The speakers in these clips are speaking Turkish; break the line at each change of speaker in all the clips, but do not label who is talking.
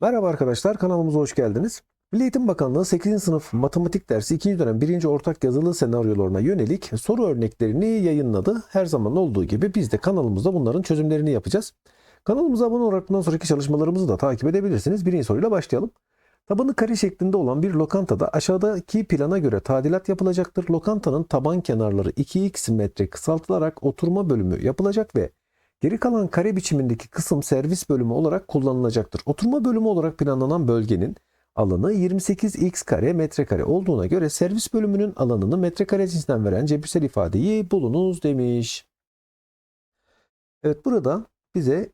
Merhaba arkadaşlar kanalımıza hoş geldiniz. Milli Eğitim Bakanlığı 8. sınıf matematik dersi 2. dönem 1. ortak yazılı senaryolarına yönelik soru örneklerini yayınladı. Her zaman olduğu gibi biz de kanalımızda bunların çözümlerini yapacağız. Kanalımıza abone olarak bundan sonraki çalışmalarımızı da takip edebilirsiniz. Birinci soruyla başlayalım. Tabanı kare şeklinde olan bir lokantada aşağıdaki plana göre tadilat yapılacaktır. Lokantanın taban kenarları 2x metre kısaltılarak oturma bölümü yapılacak ve Geri kalan kare biçimindeki kısım servis bölümü olarak kullanılacaktır. Oturma bölümü olarak planlanan bölgenin alanı 28x kare metrekare olduğuna göre servis bölümünün alanını metrekare cinsinden veren cebirsel ifadeyi bulunuz demiş. Evet burada bize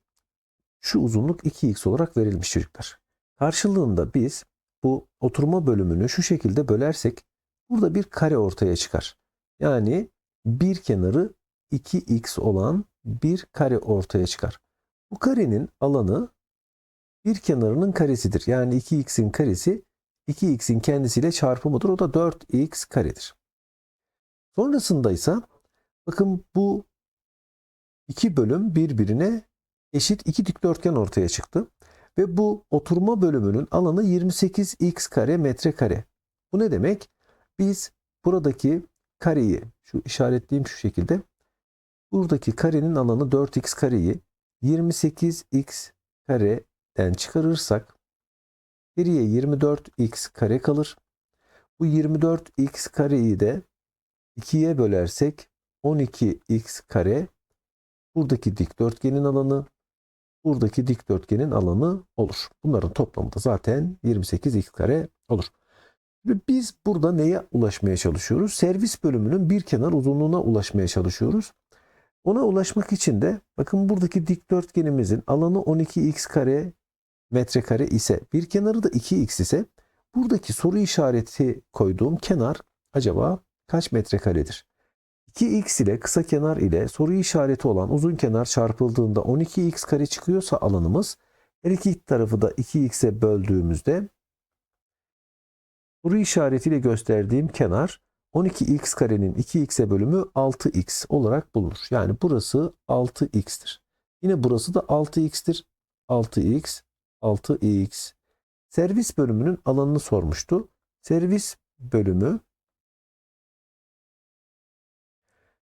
şu uzunluk 2x olarak verilmiş çocuklar. Karşılığında biz bu oturma bölümünü şu şekilde bölersek burada bir kare ortaya çıkar. Yani bir kenarı 2x olan bir kare ortaya çıkar. Bu karenin alanı bir kenarının karesidir. Yani 2x'in karesi 2x'in kendisiyle çarpımıdır. O da 4x karedir. Sonrasında ise bakın bu iki bölüm birbirine eşit iki dikdörtgen ortaya çıktı. Ve bu oturma bölümünün alanı 28x kare metrekare. Bu ne demek? Biz buradaki kareyi şu işaretleyeyim şu şekilde Buradaki karenin alanı 4x kareyi 28x kareden çıkarırsak geriye 24x kare kalır. Bu 24x kareyi de 2'ye bölersek 12x kare buradaki dikdörtgenin alanı buradaki dikdörtgenin alanı olur. Bunların toplamı da zaten 28x kare olur. Biz burada neye ulaşmaya çalışıyoruz? Servis bölümünün bir kenar uzunluğuna ulaşmaya çalışıyoruz. Ona ulaşmak için de bakın buradaki dikdörtgenimizin alanı 12x kare metrekare ise bir kenarı da 2x ise buradaki soru işareti koyduğum kenar acaba kaç metrekaredir? 2x ile kısa kenar ile soru işareti olan uzun kenar çarpıldığında 12x kare çıkıyorsa alanımız her iki tarafı da 2x'e böldüğümüzde soru işaretiyle gösterdiğim kenar 12x karenin 2x'e bölümü 6x olarak bulunur. Yani burası 6x'tir. Yine burası da 6x'tir. 6x, 6x. Servis bölümünün alanını sormuştu. Servis bölümü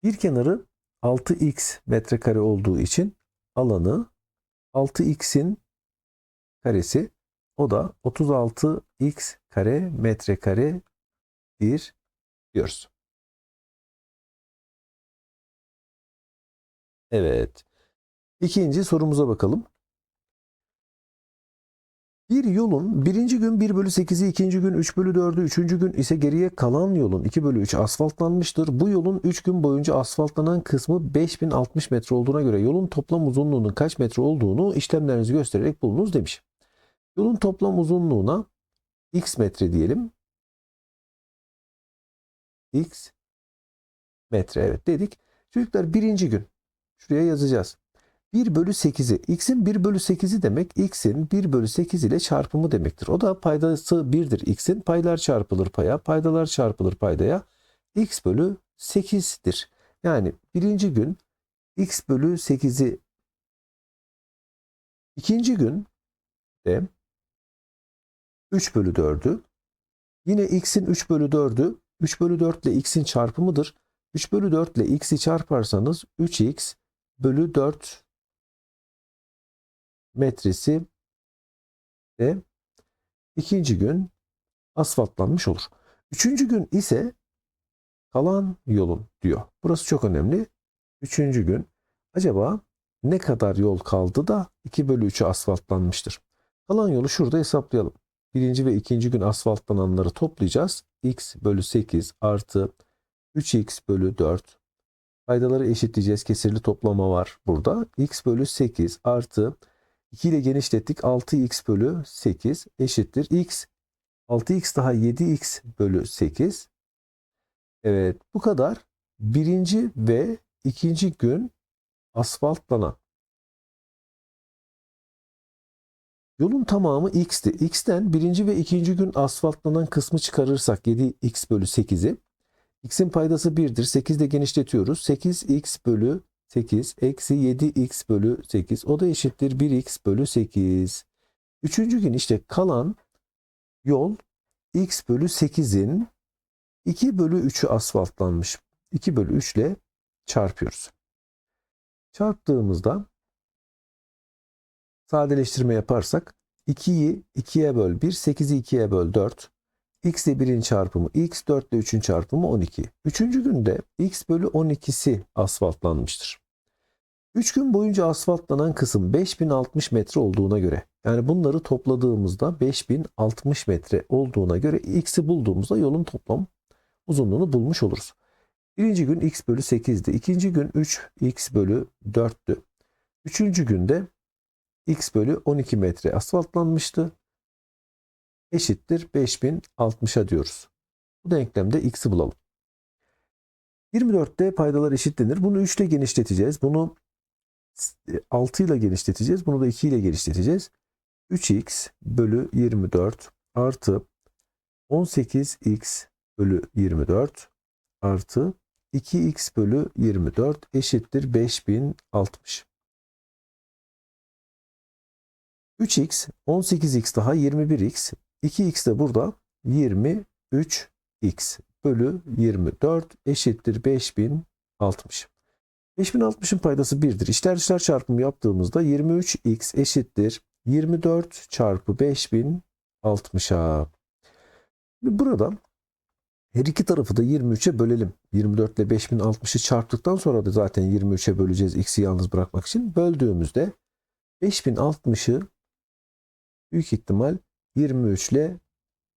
bir kenarı 6x metrekare olduğu için alanı 6x'in karesi o da 36x kare metrekare bir diyoruz. Evet. İkinci sorumuza bakalım. Bir yolun birinci gün 1 bölü 8'i, ikinci gün 3 bölü 4'ü, üçüncü gün ise geriye kalan yolun 2 bölü 3 asfaltlanmıştır. Bu yolun 3 gün boyunca asfaltlanan kısmı 5060 metre olduğuna göre yolun toplam uzunluğunun kaç metre olduğunu işlemlerinizi göstererek bulunuz demiş. Yolun toplam uzunluğuna x metre diyelim x metre evet dedik. Çocuklar birinci gün şuraya yazacağız. 1 bölü 8'i x'in 1 bölü 8'i demek x'in 1 bölü 8 ile çarpımı demektir. O da paydası 1'dir x'in. Paylar çarpılır paya, paydalar çarpılır paydaya. x bölü 8'dir. Yani birinci gün x bölü 8'i ikinci gün de 3 bölü 4'ü yine x'in 3 bölü 4'ü 3 bölü 4 ile x'in çarpımıdır. 3 bölü 4 ile x'i çarparsanız 3x bölü 4 metresi de ikinci gün asfaltlanmış olur. Üçüncü gün ise kalan yolun diyor. Burası çok önemli. Üçüncü gün acaba ne kadar yol kaldı da 2 bölü 3'ü asfaltlanmıştır. Kalan yolu şurada hesaplayalım. Birinci ve ikinci gün asfaltlananları toplayacağız. X bölü 8 artı 3x bölü 4. Paydaları eşitleyeceğiz. Kesirli toplama var burada. x bölü 8 artı 2 ile genişlettik. 6x bölü 8 eşittir. x 6x daha 7x bölü 8. Evet bu kadar. Birinci ve ikinci gün asfaltlanan Yolun tamamı x'ti. x'ten birinci ve ikinci gün asfaltlanan kısmı çıkarırsak 7x bölü 8'i x'in paydası 1'dir. 8 de genişletiyoruz. 8x bölü 8 eksi 7x bölü 8 o da eşittir 1x bölü 8. Üçüncü gün işte kalan yol x bölü 8'in 2 bölü 3'ü asfaltlanmış. 2 bölü 3 ile çarpıyoruz. Çarptığımızda sadeleştirme yaparsak 2'yi 2'ye böl 1, 8'i 2'ye böl 4. x ile 1'in çarpımı x, 4 ile 3'ün çarpımı 12. Üçüncü günde x bölü 12'si asfaltlanmıştır. 3 gün boyunca asfaltlanan kısım 5060 metre olduğuna göre yani bunları topladığımızda 5060 metre olduğuna göre x'i bulduğumuzda yolun toplam uzunluğunu bulmuş oluruz. Birinci gün x bölü 8'di. İkinci gün 3 x bölü 4'tü. Üçüncü günde x bölü 12 metre asfaltlanmıştı. Eşittir 5060'a diyoruz. Bu denklemde x'i bulalım. 24'te paydalar eşitlenir. Bunu 3 ile genişleteceğiz. Bunu 6 ile genişleteceğiz. Bunu da 2 ile genişleteceğiz. 3x bölü 24 artı 18x bölü 24 artı 2x bölü 24 eşittir 5060. 3x 18x daha 21x 2x de burada 23x bölü 24 eşittir 5060. 5060'ın paydası 1'dir. İşler dışlar çarpımı yaptığımızda 23x eşittir 24 çarpı 5060'a. Burada her iki tarafı da 23'e bölelim. 24 ile 5060'ı çarptıktan sonra da zaten 23'e böleceğiz x'i yalnız bırakmak için. Böldüğümüzde 5060'ı büyük ihtimal 23 ile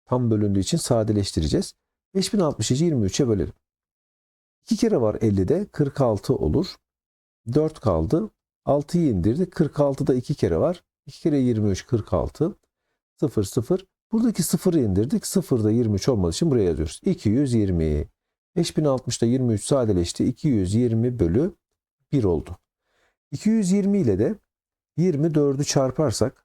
tam bölündüğü için sadeleştireceğiz. 5060'ı 23'e bölelim. 2 kere var 50'de 46 olur. 4 kaldı. 6'yı indirdik. 46'da 2 kere var. 2 kere 23 46. 0 0. Buradaki 0'ı indirdik. 0'da 23 olmadığı için buraya yazıyoruz. 220. 5060'da 23 sadeleşti. 220 bölü 1 oldu. 220 ile de 24'ü çarparsak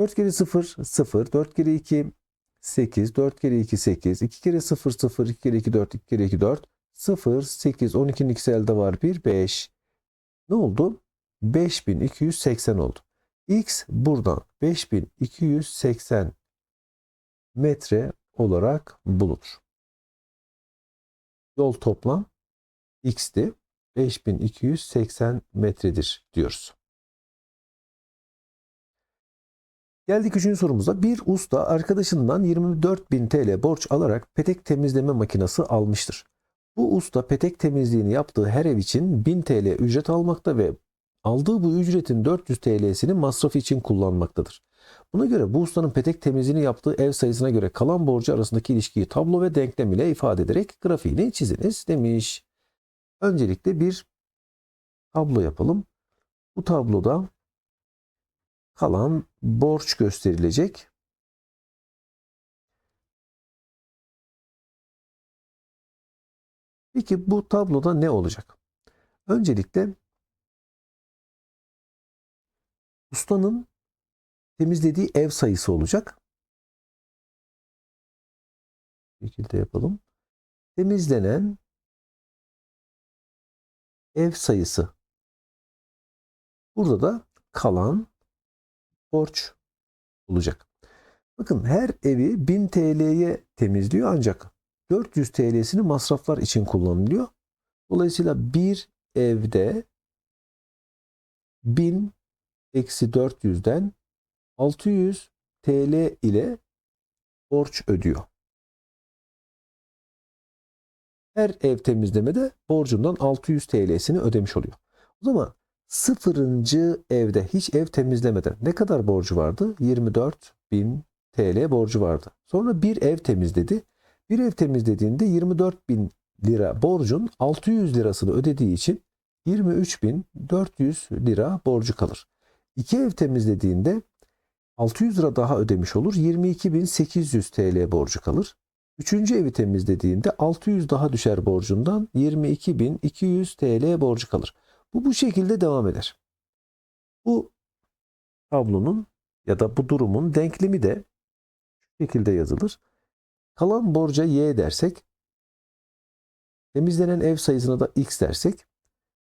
4 kere 0 0. 4 kere 2 8. 4 kere 2 8. 2 kere 0 0. 2 kere 2 4. 2 kere 2 4. 0 8. 12'nin ikisi elde var 1 5. Ne oldu? 5280 oldu. X buradan 5280 metre olarak bulunur. Yol toplam x'ti. 5280 metredir diyoruz. Geldik üçüncü sorumuza. Bir usta arkadaşından 24.000 TL borç alarak petek temizleme makinesi almıştır. Bu usta petek temizliğini yaptığı her ev için 1000 TL ücret almakta ve aldığı bu ücretin 400 TL'sini masrafı için kullanmaktadır. Buna göre bu ustanın petek temizliğini yaptığı ev sayısına göre kalan borcu arasındaki ilişkiyi tablo ve denklem ile ifade ederek grafiğini çiziniz demiş. Öncelikle bir tablo yapalım. Bu tabloda kalan borç gösterilecek. Peki bu tabloda ne olacak? Öncelikle ustanın temizlediği ev sayısı olacak. Bu şekilde yapalım. Temizlenen ev sayısı. Burada da kalan borç olacak. Bakın her evi 1000 TL'ye temizliyor ancak 400 TL'sini masraflar için kullanılıyor. Dolayısıyla bir evde 1000 eksi 400'den 600 TL ile borç ödüyor. Her ev temizlemede borcundan 600 TL'sini ödemiş oluyor. O zaman sıfırıncı evde hiç ev temizlemeden ne kadar borcu vardı? 24 bin TL borcu vardı. Sonra bir ev temizledi. Bir ev temizlediğinde 24 bin lira borcun 600 lirasını ödediği için 23.400 lira borcu kalır. İki ev temizlediğinde 600 lira daha ödemiş olur. 22.800 TL borcu kalır. Üçüncü evi temizlediğinde 600 daha düşer borcundan 22.200 TL borcu kalır. Bu bu şekilde devam eder. Bu tablonun ya da bu durumun denklemi de şu şekilde yazılır. Kalan borca y dersek, temizlenen ev sayısına da x dersek,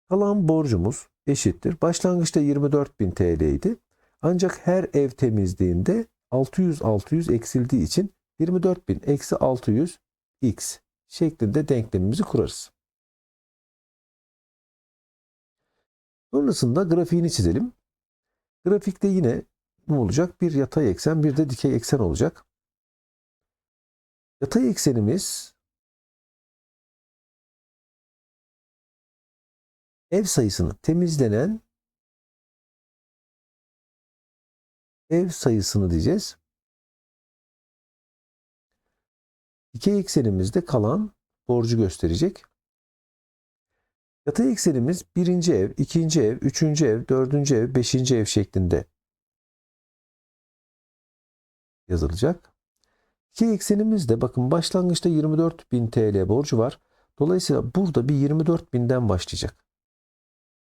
kalan borcumuz eşittir. Başlangıçta 24.000 TL idi. Ancak her ev temizliğinde 600 600 eksildiği için 24.000 eksi 600 x şeklinde denklemimizi kurarız. Sonrasında grafiğini çizelim. Grafikte yine ne olacak? Bir yatay eksen, bir de dikey eksen olacak. Yatay eksenimiz ev sayısını temizlenen ev sayısını diyeceğiz. Dikey eksenimizde kalan borcu gösterecek. Yatay eksenimiz birinci ev, ikinci ev, üçüncü ev, dördüncü ev, beşinci ev şeklinde yazılacak. Dikey eksenimizde bakın başlangıçta 24.000 TL borcu var. Dolayısıyla burada bir 24.000'den başlayacak.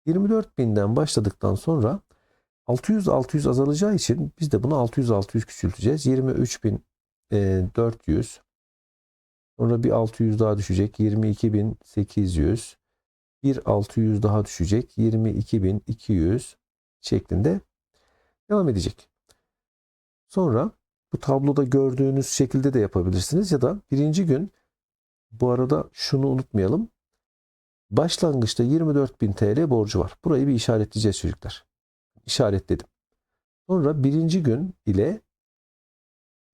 24.000'den başladıktan sonra 600 600 azalacağı için biz de bunu 600 600 küçülteceğiz. 23.400 sonra bir 600 daha düşecek. 22.800 bir 600 daha düşecek. 22.200 şeklinde devam edecek. Sonra bu tabloda gördüğünüz şekilde de yapabilirsiniz ya da birinci gün bu arada şunu unutmayalım. Başlangıçta 24.000 TL borcu var. Burayı bir işaretleyeceğiz çocuklar. İşaretledim. Sonra birinci gün ile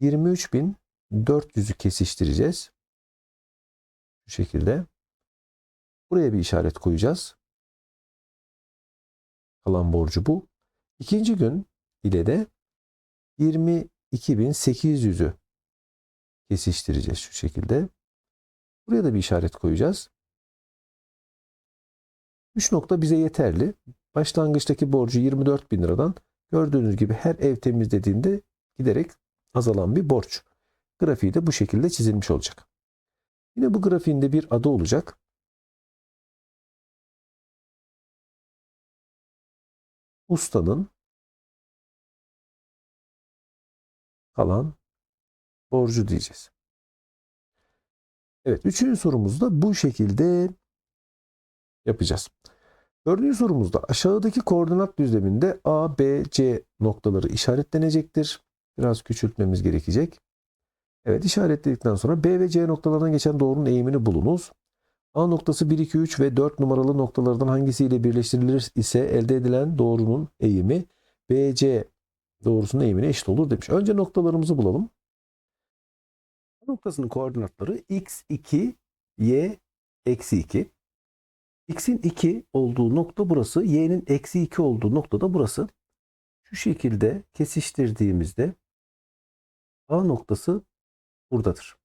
23.400'ü kesiştireceğiz. Bu şekilde. Buraya bir işaret koyacağız. Kalan borcu bu. İkinci gün ile de 22.800'ü kesiştireceğiz şu şekilde. Buraya da bir işaret koyacağız. 3 nokta bize yeterli. Başlangıçtaki borcu 24 bin liradan gördüğünüz gibi her ev temizlediğinde giderek azalan bir borç. Grafiği de bu şekilde çizilmiş olacak. Yine bu grafiğinde bir adı olacak. Ustanın kalan borcu diyeceğiz. Evet, üçüncü sorumuzda bu şekilde yapacağız. Dördüncü sorumuzda aşağıdaki koordinat düzleminde A, B, C noktaları işaretlenecektir. Biraz küçültmemiz gerekecek. Evet işaretledikten sonra B ve C noktalarından geçen doğrunun eğimini bulunuz. A noktası 1, 2, 3 ve 4 numaralı noktalardan hangisiyle birleştirilir ise elde edilen doğrunun eğimi BC doğrusunun eğimine eşit olur demiş. Önce noktalarımızı bulalım. A noktasının koordinatları x2, y eksi 2. X'in 2 olduğu nokta burası. Y'nin eksi 2 olduğu nokta da burası. Şu şekilde kesiştirdiğimizde A noktası buradadır.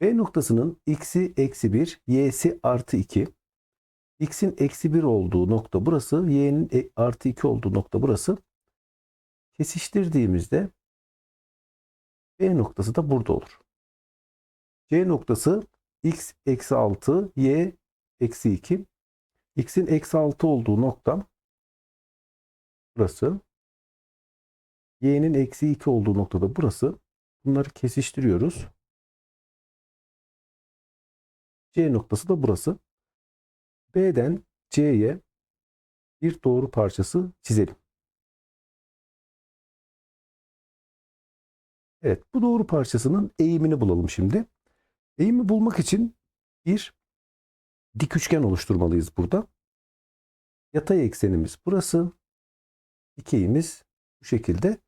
B noktasının x'i eksi 1, y'si artı 2. X'in eksi 1 olduğu nokta burası. Y'nin e, artı 2 olduğu nokta burası. Kesiştirdiğimizde B noktası da burada olur. C noktası x eksi 6, y eksi 2. X'in eksi 6 olduğu nokta burası. Y'nin eksi 2 olduğu noktada burası. Bunları kesiştiriyoruz. C noktası da burası. B'den C'ye bir doğru parçası çizelim. Evet bu doğru parçasının eğimini bulalım şimdi. Eğimi bulmak için bir dik üçgen oluşturmalıyız burada. Yatay eksenimiz burası. Dikeyimiz bu şekilde.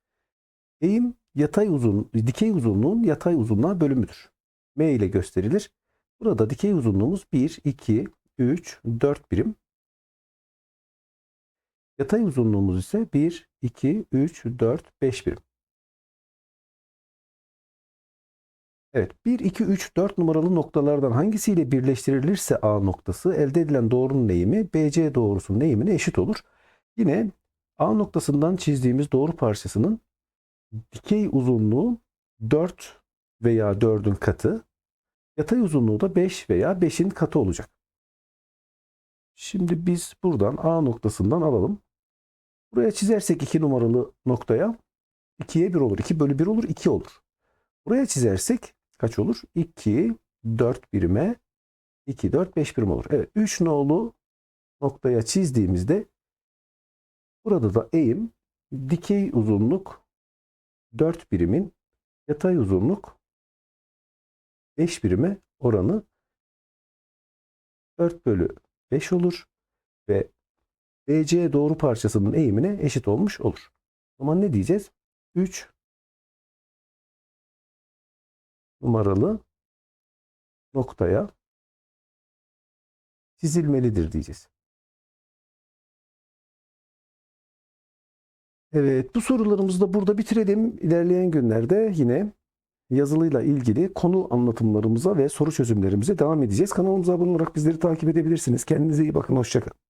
Eğim yatay uzun, dikey uzunluğun yatay uzunluğa bölümüdür. M ile gösterilir. Burada dikey uzunluğumuz 1, 2, 3, 4 birim. Yatay uzunluğumuz ise 1, 2, 3, 4, 5 birim. Evet 1, 2, 3, 4 numaralı noktalardan hangisiyle birleştirilirse A noktası elde edilen doğrunun eğimi BC doğrusunun eğimine eşit olur. Yine A noktasından çizdiğimiz doğru parçasının dikey uzunluğu 4 veya 4'ün katı, yatay uzunluğu da 5 veya 5'in katı olacak. Şimdi biz buradan A noktasından alalım. Buraya çizersek 2 numaralı noktaya 2'ye 1 olur. 2 bölü 1 olur, 2 olur. Buraya çizersek kaç olur? 2, 4 birime 2, 4, 5 birim olur. Evet 3 nolu noktaya çizdiğimizde burada da eğim dikey uzunluk 4 birimin yatay uzunluk 5 birime oranı 4 bölü 5 olur ve BC doğru parçasının eğimine eşit olmuş olur. O zaman ne diyeceğiz? 3 numaralı noktaya çizilmelidir diyeceğiz. Evet, bu sorularımızı da burada bitirelim. İlerleyen günlerde yine yazılıyla ilgili konu anlatımlarımıza ve soru çözümlerimize devam edeceğiz. Kanalımıza abone olarak bizleri takip edebilirsiniz. Kendinize iyi bakın. Hoşçakalın.